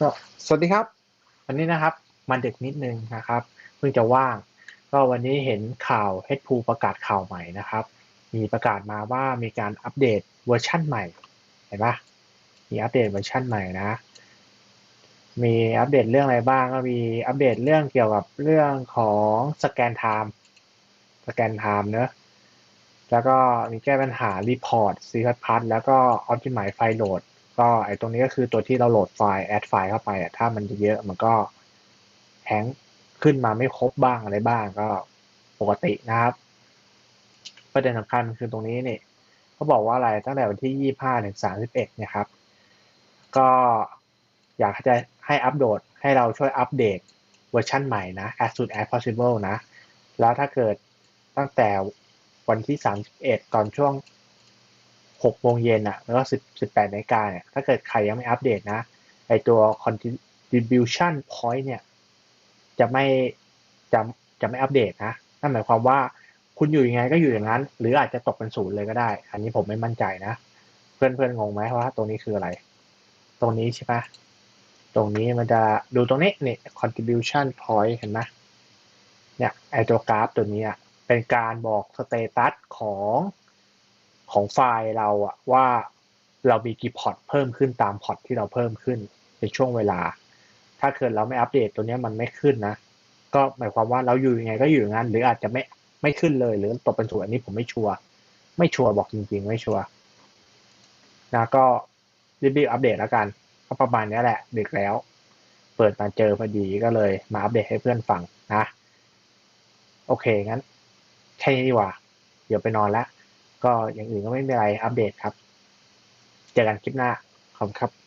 ก็สวัสดีครับ วันนี้นะครับมันเด็กนิดนึงนะครับเพิ่งจะว่าง ก็วันนี้เห็นข่าวเฮดพูประกาศข่าวใหม่นะครับ มีประกาศมาว่ามีการอัปเดตเวอร์ชั่นใหม่ เห็นปะมีอัปเดตเวอร์ชั่นใหม่นะ มีอัปเดตเรื่องอะไรบ้างก็มีอัปเดตเรื่องเกี่ยวกับเรื่องของสแกนไทม์สแกนไทม์เนอะแล้วก็มีแก้ปัญหารีพอร์ตซีคัสพัทแล้วก็ออ t ติ i ม e ไฟโหลด ก็ไอตรงนี้ก็คือตัวที่เราโหลดไฟล์แอดไฟล์เข้าไปอะถ้ามันเยอะมันก็แฮงขึ้นมาไม่ครบบ้างอะไรบ้างก็ปกตินะครับ ประเด็นสำคัญคือตรงนี้นี่เขาบอกว่าอะไรตั้งแต่วันที่ 25ถึง31เนี่ยครับ ก็อยากจะให้อัปโหลดให้เราช่วยอัปเดตเวอร์ชันใหม่นะ as soon as possible นะ แล้วถ้าเกิดตั้งแต่วันที่ 31 ตอนช่วง 6โมงเย็นอะแล้วก็10 18นาฬิกาเนี่ยถ้าเกิดใครยังไม่อัปเดตนะไอตัว contribution point เนี่ยจะไม่จะจะไม่อัปเดตนะนั่นหมายความว่าคุณอยู่ยังไงก็อยู่อย่างนั้น หรืออาจจะตกเป็นศูนย์เลยก็ได้ อันนี้ผมไม่มั่นใจนะ เพื่อนเพื่อนงงไหมว่าตรงนี้คืออะไร ตรงนี้ใช่ปะตรงนี้มันจะดูตรงนี้นี่ contribution point เห็นไหมเนี่ยไอตัวกราฟตัวนี้อะเป็นการบอกสเตตัสของ ของไฟล์เราอะว่าเรามีกี่พอร์ตเพิ่มขึ้นตามพอร์ตที่เราเพิ่มขึ้นในช่วงเวลา ถ้าเกิดเราไม่อัปเดตตัวนี้มันไม่ขึ้นนะ ก็หมายความว่าเราอยู่ยังไงก็อยู่อย่างนั้นหรืออาจจะไม่ไม่ขึ้นเลย หรือตกเป็นศูนย์อันนี้ผมไม่ชัวร์ไม่ชัวร์บอกจริง ๆ ไม่ชัวร์นะก็รีบๆอัปเดตแล้วกันก็ประมาณนี้แหละดึกแล้ว เปิดมาเจอพอดีก็เลยมาอัปเดตให้เพื่อนฟังนะ โอเคงั้นแค่นี้ดีกว่า เดี๋ยวไปนอนแล้ว ก็อย่างอื่นก็ไม่มีอะไรอัปเดตครับ เจอกันคลิปหน้าขอบคุณครับ